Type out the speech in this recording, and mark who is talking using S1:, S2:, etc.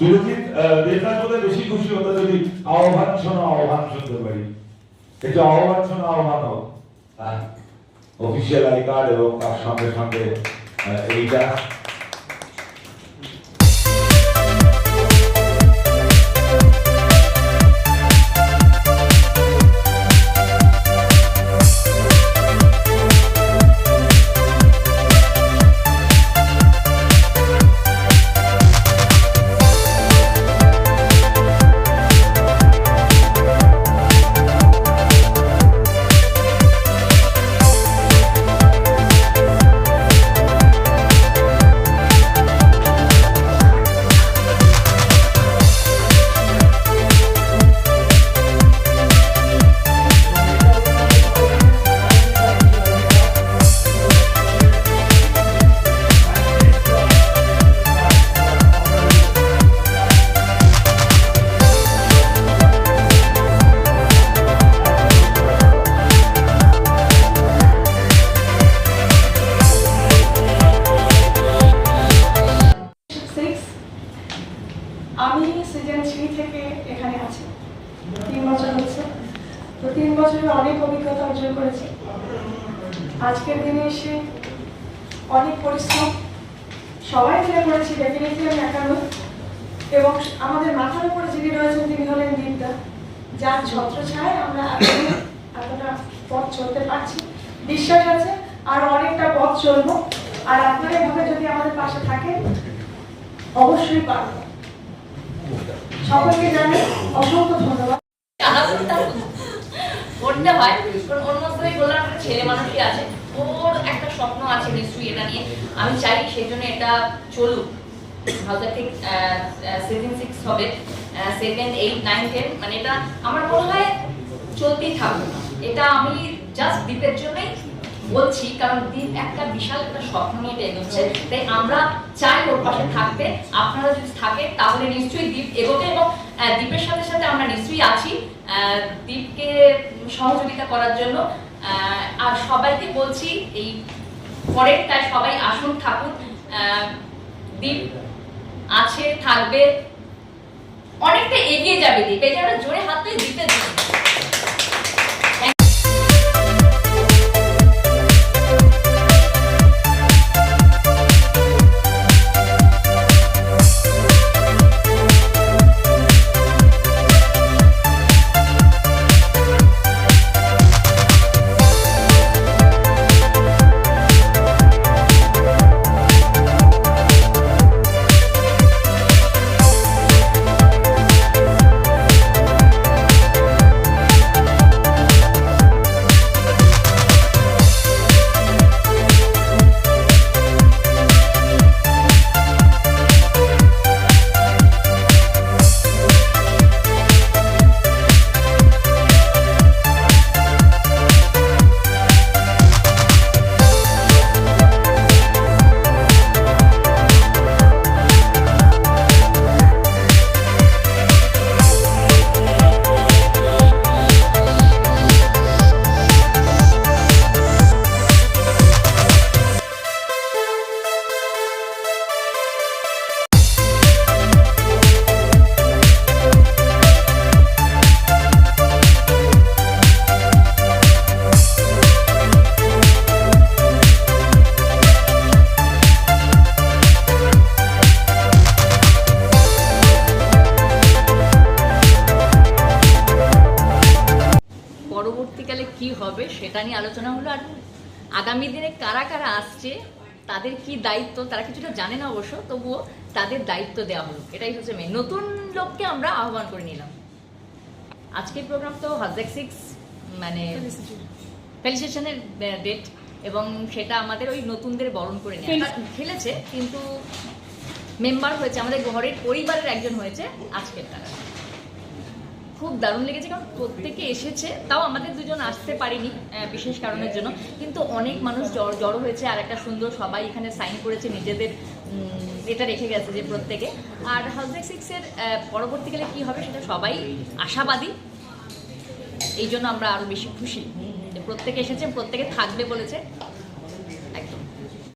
S1: সুরজিৎ বেতার মধ্যে বেশি খুশি হতো যদি আহ্বান শোনো, আহ্বান শুনতে পারি। একটু আহ্বান শোনো, আহ্বান হোক অফিসিয়াল আই কার্ড এবং তার সঙ্গে সঙ্গে এইটা।
S2: তিন বছরে অনেক অভিজ্ঞতা অর্জন করেছি। আজকের দিনে এসে অনেক পরিশ্রম সবাই মিলে করেছি ডেফিনেটলি আমি এবং আমাদের মাথার উপরে যিনি রয়েছেন, তিনি হলেন দীপদা। যার ছত্র ছায় আমরা এতটা পথ চলতে পারছি। বিশ্বাস আছে, আর অনেকটা পথ চলবো। আর আপনারা এভাবে যদি আমাদের পাশে থাকেন, অবশ্যই পারব। সকলকে জানাই অসংখ্য ধন্যবাদ।
S3: আলাদা হয়, কারণ ওর মধ্যে বললাম, একটা ছেলে মানুষই আছে। ওর একটা স্বপ্ন আছে নিশ্চয়ই এটা নিয়ে। আমি চাই সেই জন্য এটা চলুক। ঠিক সেভেন সিক্স হবে। এইট নাইন টেন মানে এটা আমার মনে হয় চলতেই থাকবে। এটা আমি জাস্ট দ্বীপের জন্যই বলছি, কারণ দ্বীপ একটা বিশাল একটা স্বপ্ন নিয়ে এটা এগোচ্ছে তাই আমরা চাই ওর পাশে থাকতে। আপনারা যদি থাকে, তাহলে নিশ্চয়ই দ্বীপ এগোতে এবং দ্বীপের সাথে সাথে আমরা নিশ্চয়ই আছি দ্বীপকে সহযোগিতা করার জন্য। আর সবাইকে বলছি, এই পরেরটায় সবাই আসুন, থাকুন। দ্বীপ আছে, থাকবে। অনেকটা এগিয়ে যাবে দ্বীপ জন্য জোরে হাত দিয়ে দ্বীপের জন্য পরবর্তীকালে কি হবে সেটা নিয়ে আলোচনা হলো আর আগামী দিনে কারা কারা আসছে তাদের কি দায়িত্ব তারা কিছুটা জানে না অবশ্য তবুও তাদের দায়িত্ব দেওয়া হলো। এটাই হচ্ছে মেন নতুন লোককে আমরা আহ্বান করে নিলাম। আজকের প্রোগ্রাম তো হাজেক সিক্স মানে ফেলিসেশনের ডেট এবং সেটা আমাদের ওই নতুনদের বরণ করে নেওয়া খেলেছে কিন্তু মেম্বার হয়েছে আমাদের ঘরের পরিবারের একজন হয়েছে আজকের তারা। খুব দারুণ লেগেছে কারণ প্রত্যেকে এসেছে, তাও আমাদের দুজন আসতে পারিনি বিশেষ কারণের জন্য। কিন্তু অনেক মানুষ জড় জড়ো হয়েছে, আর একটা সুন্দর সবাই এখানে সাইন করেছে, নিজেদের এটা রেখে গেছে যে প্রত্যেকে। আর হাউসেক সিক্সের পরবর্তীকালে কি হবে সেটা সবাই আশাবাদী। এই জন্য আমরা আরও বেশি খুশি। প্রত্যেকে এসেছে, প্রত্যেকে থাকবে বলেছে।